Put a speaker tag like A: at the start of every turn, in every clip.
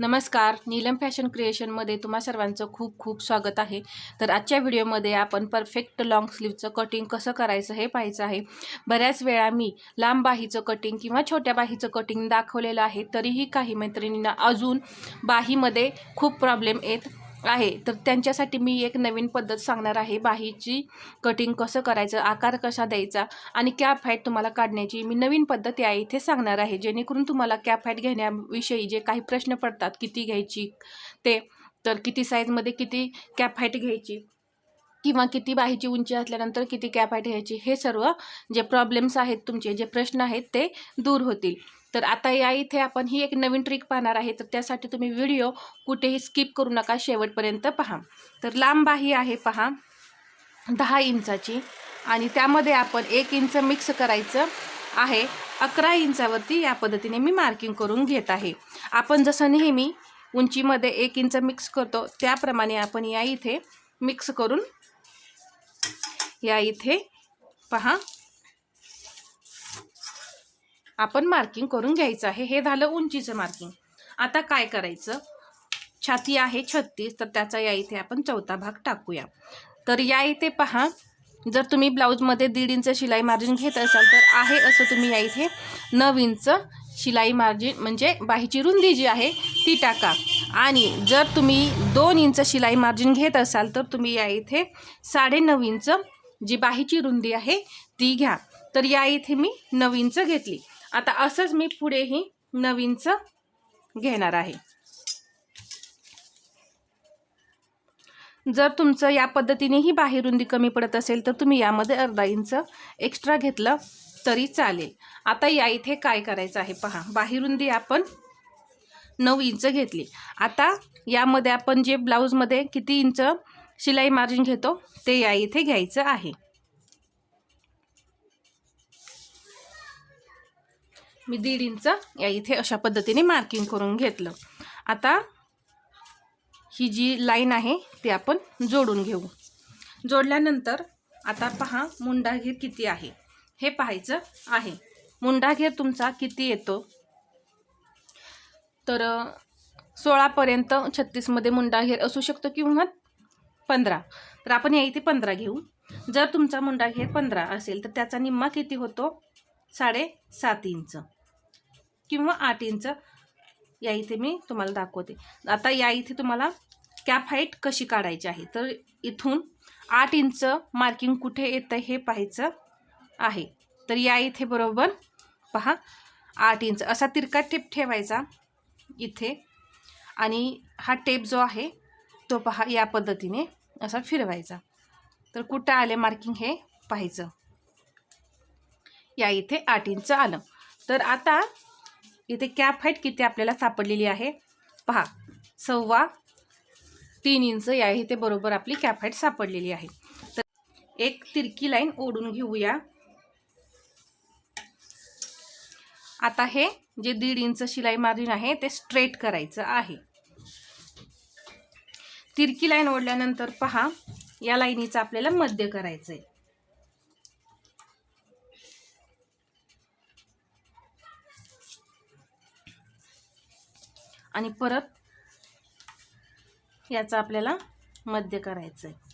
A: नमस्कार. नीलम फॅशन क्रिएशनमध्ये तुम्हा सर्वांचं खूप खूप स्वागत आहे. तर आजच्या व्हिडिओमध्ये आपण परफेक्ट लॉंग स्लीवचं कटिंग कसं करायचं हे पाहायचं आहे. बऱ्याच वेळा मी लांब बाहीचं कटिंग किंवा छोट्या बाहीचं कटिंग दाखवलेलं आहे. तरीही काही मैत्रिणींना अजून बाहीमध्ये खूप प्रॉब्लेम येत आहे. तर त्यांच्यासाठी मी एक नवीन पद्धत सांगणार आहे. बाहीची कटिंग कसं करायचं आकार कसा द्यायचा आणि कॅप हाईट तुम्हाला काढण्याची मी नवीन पद्धत या इथे सांगणार आहे. जेणेकरून तुम्हाला कॅप हाईट घेण्याविषयी जे काही प्रश्न पडतात किती घ्यायची ते तर किती साईजमध्ये किती कॅप हाईट घ्यायची किंवा किती बाहीची उंची असल्यानंतर किती कॅप हाईट घ्यायची हे सर्व जे प्रॉब्लेम्स आहेत तुमचे जे प्रश्न आहेत ते दूर होतील. तर आता या इथे आपण ही एक नवीन ट्रिक पाहणार आहे. तर त्यासाठी तुम्ही व्हिडिओ कुठेही स्किप करू नका. शेवटपर्यंत पहा. तर लांब बाही आहे पहा. दहा इंचाची. आणि त्यामध्ये आपण एक इंच मिक्स करायचं आहे. अकरा इंचावरती या पद्धतीने मी मार्किंग करून घेत आहे. आपण जसं नेहमी उंचीमध्ये एक इंच मिक्स करतो त्याप्रमाणे आपण या इथे मिक्स करून या इथे पहा. आपण मार्किंग करून घ्यायचं आहे. हे झालं उंचीचं मार्किंग आता काय करायचं? छाती आहे छत्तीस तर त्याचा या इथे आपण चौथा भाग टाकूया. तर या इथे पहा जर तुम्ही ब्लाऊजमध्ये दीड इंच शिलाई मार्जिन घेत असाल तर आहे असं तुम्ही या इथे नऊ इंच शिलाई मार्जिन म्हणजे बाहीची रुंदी जी आहे ती टाका. आणि जर तुम्ही दोन इंच शिलाई मार्जिन घेत असाल तर तुम्ही या इथे साडेनऊ इंच जी बाहीची रुंदी आहे ती घ्या. तर या इथे मी नऊ इंच घेतली. आता असंच मी पुढेही नवीनचं घेणार आहे. जर तुमचं या पद्धतीनेही बाहेर रुंदी कमी पडत असेल तर तुम्ही यामध्ये अर्धा इंच एक्स्ट्रा घेतलं तरी चालेल. आता या इथे काय करायचं आहे पहा. बाहिरुंदी आपण नऊ इंच घेतली. आता यामध्ये आपण जे ब्लाऊजमध्ये किती इंच शिलाई मार्जिन घेतो ते या इथे घ्यायचं आहे. मी दीड इंच या इथे अशा पद्धतीने मार्किंग करून घेतलं. आता ही जी लाईन आहे ती आपण जोडून घेऊ. जोडल्यानंतर आता पहा मुंडाघेर किती आहे. हे पाहायचं आहे. मुंडाघेर तुमचा किती येतो? तर सोळापर्यंत छत्तीसमध्ये मुंडाघेर असू शकतो किंवा पंधरा. तर आपण या इथे पंधरा घेऊ. जर तुमचा मुंडाघेर पंधरा असेल तर त्याचा निम्मा किती होतो? साडेसात इंच. किंवा आठ इंच या इथे मी तुम्हाला दाखवते. आता या इथे तुम्हाला कॅप हाईट कशी काढायची आहे? तर इथून आठ इंच मार्किंग कुठे येतं हे पाहायचं आहे. तर या इथे बरोबर पहा आठ इंच. असा तिरका टेप ठेवायचा इथे. आणि हा टेप जो आहे तो पहा या पद्धतीने असा फिरवायचा. तर कुठं आले मार्किंग हे पाहायचं? या इथे आठ इंच आलं. तर आता इथे कॅप हाईट किती आपल्याला सापडलेली आहे? पहा सव्वा तीन इंच या इथे बरोबर आपली कॅप हाईट सापडलेली आहे. तर एक तिरकी लाईन ओढून घेऊया. आता हे जे दीड इंच शिलाई मार्जिन आहे ते स्ट्रेट करायचं आहे. तिरकी लाईन ओढल्यानंतर पहा या लाईनीचं आपल्याला मध्य करायचं आहे आणि परत याचा आपल्याला मध्य करायचं आहे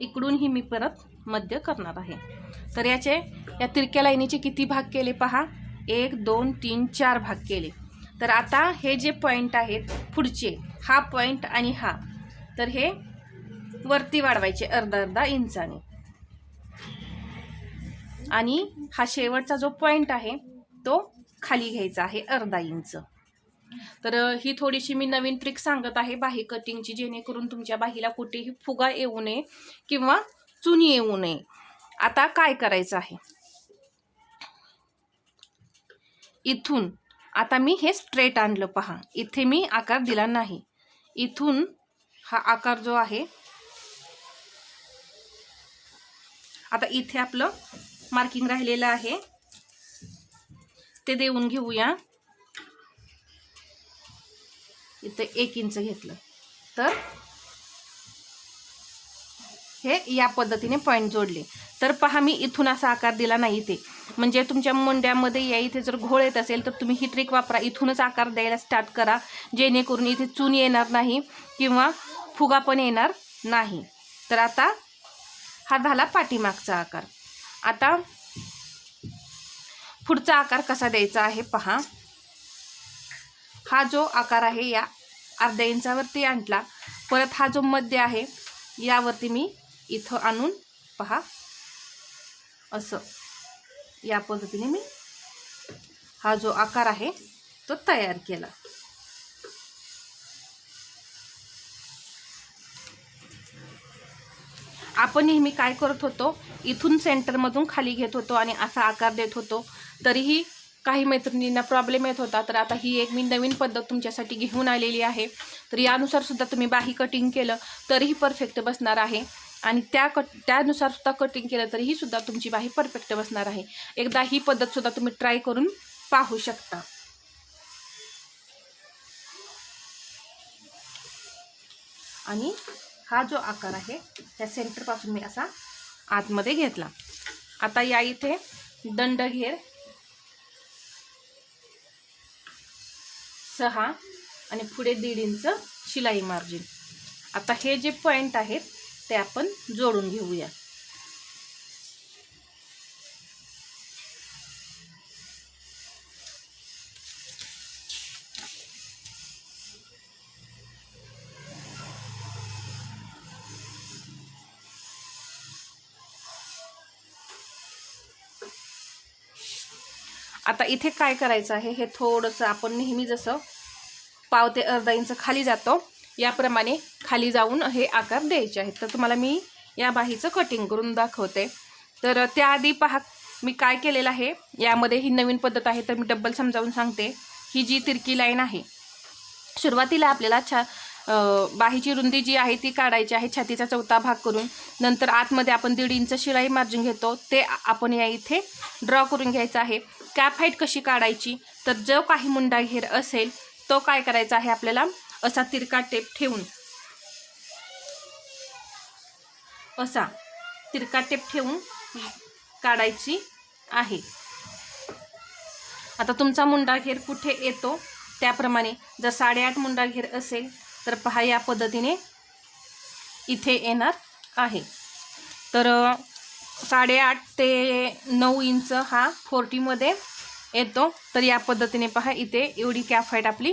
A: इकडूनही मी परत मध्य करणार आहे. तर याचे या तिरक्या लाईनीचे किती भाग केले पहा? एक दोन तीन चार भाग केले. तर आता हे जे पॉईंट आहेत पुढचे हा पॉईंट आणि हा. तर हे वरती वाढवायचे अर्धा अर्धा इंचाने. आणि हा शेवटचा जो पॉईंट आहे तो खाली घ्यायचा आहे अर्धा इंच. तर ही थोडीशी मी नवीन ट्रिक सांगत आहे बाही कटिंगची जेणेकरून तुमच्या बाहीला कुठेही फुगा येऊ नये किंवा चुनी येऊ नये. आता काय करायचं आहे? इथून आता मी हे स्ट्रेट आणलं पहा. इथे मी आकार दिला नाही. इथून हा आकार जो आहे आता इथे आपलं मार्किंग राहिलेलं आहे. ते देऊन घेऊया. इथं एक इंच घेतलं. तर हे या पद्धतीने पॉईंट जोडले. तर पहा मी इथून असा आकार दिला नाही इथे. म्हणजे तुमच्या मुंड्यामध्ये या इथे जर घोळ येत असेल तर तुम्ही ही ट्रिक वापरा. इथूनच आकार द्यायला स्टार्ट करा. जेणेकरून इथे चून येणार नाही किंवा फुगा पण येणार नाही. तर आता हा झाला पाठीमागचा आकार. आता पुढचा आकार कसा द्यायचा आहे पहा. हा जो आकार आहे या अर्ध्या इंचावरती आणला. परत हा जो मध्य आहे यावरती मी इथं आणून पहा. असं. या पद्धतीने मी हा जो आकार आहे तो तयार केला. आपण नेहमी काय करत होतो इथून सेंटरमधून खाली घेत होतो आणि असा आकार देत होतो तरीही काही मैत्रिणींना प्रॉब्लेम येत होता तर आता ही एक मी नवीन पद्धत तुमच्यासाठी घेऊन आलेली आहे. तर यानुसार सुद्धा तुम्ही बाही कटिंग केलं तरीही परफेक्ट बसणार आहे. आणि त्या कट त्यानुसार सुद्धा कटिंग केलं तरीही सुद्धा तुमची बाही परफेक्ट बसणार आहे. एकदा ही पद्धतसुद्धा तुम्ही ट्राय करून पाहू शकता. आणि हा जो आकार आहे त्या सेंटरपासून मी असा आतमध्ये घेतला. आता या इथे दंड घेर सहा आणि पुढे दीड इंच शिलाई मार्जिन आता हे जे पॉईंट आहेत ते आपण जोडून घेऊया. आता इथे काय करायचं आहे? हे थोडंसं आपण नेहमी जसं पाव ते अर्धा इंच खाली जातो याप्रमाणे खाली जाऊन हे आकार द्यायचे आहेत. तर तुम्हाला मी या बाहीचं कटिंग करून दाखवते. तर त्याआधी पहा मी काय केलेलं आहे? यामध्ये ही नवीन पद्धत आहे तर मी डब्बल समजावून सांगते. ही जी तिरकी लाईन आहे सुरुवातीला आपल्याला छा बाहीची रुंदी जी आहे ती काढायची आहे छातीचा चौथा भाग करून. नंतर आतमध्ये आपण दीड इंच शिलाई मार्जिन घेतो. ते आपण या इथे ड्रॉ करून घ्यायचं आहे. कॅप हाईट कशी काढायची? तर जो काही मुंडा घेर असेल तो काय करायचा आहे आपल्याला? असा तिरका टेप ठेवून. असा तिरका टेप ठेवून काढायची आहे. आता तुमचा मुंडा घेर कुठे येतो? त्याप्रमाणे जर साडेआठ मुंडा घेर असेल तर पहा या पद्धतीने इथे येणार आहे. तर साडेआठ ते नऊ इंच हा फोर्टीमध्ये येतो. तर या पद्धतीने पहा इथे एवढी कॅप हाईट आपली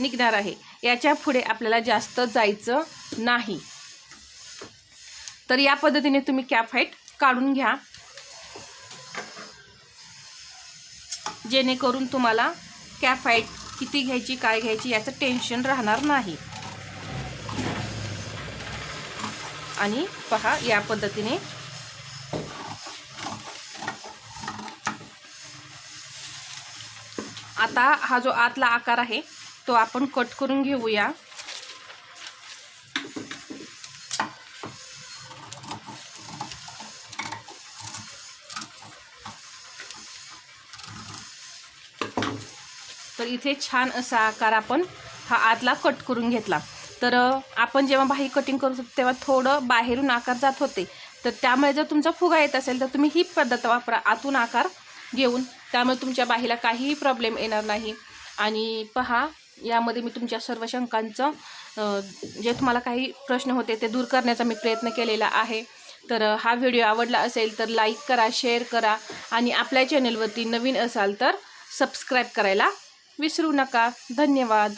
A: निघणार आहे. याच्यापुढे आपल्याला जास्त जायचं नाही. तर या पद्धतीने तुम्ही कॅप हाईट काढून घ्या. जेणेकरून तुम्हाला कॅप हाईट किती घ्यायची काय घ्यायची याचं टेन्शन राहणार नाही. आणि पहा या पद्धतीने आता हा जो आतला आकार आहे तो आपण कट करून घेऊया. तर इथे छान असा आकार आपण हा आतला कट करून घेतला. तर आपण जेव्हा बाही कटिंग करतो तेव्हा थोडं बाहेरून आकार जात होते. तर त्यामुळे जर तुमचा फुगा येत असेल तर तुम्ही ही पद्धत वापरा. आतून आकार घेऊन. त्यामुळे तुमच्या बाहीला काहीही प्रॉब्लेम येणार नाही. आणि पहा यामध्ये मी तुमच्या सर्व शंकांचं जे तुम्हाला काही प्रश्न होते ते दूर करण्याचा मी प्रयत्न केलेला आहे. तर हा व्हिडिओ आवडला असेल तर लाईक करा शेअर करा आणि आपल्या चॅनलवरती नवीन असाल तर सबस्क्राईब करायला विसरू नका. धन्यवाद.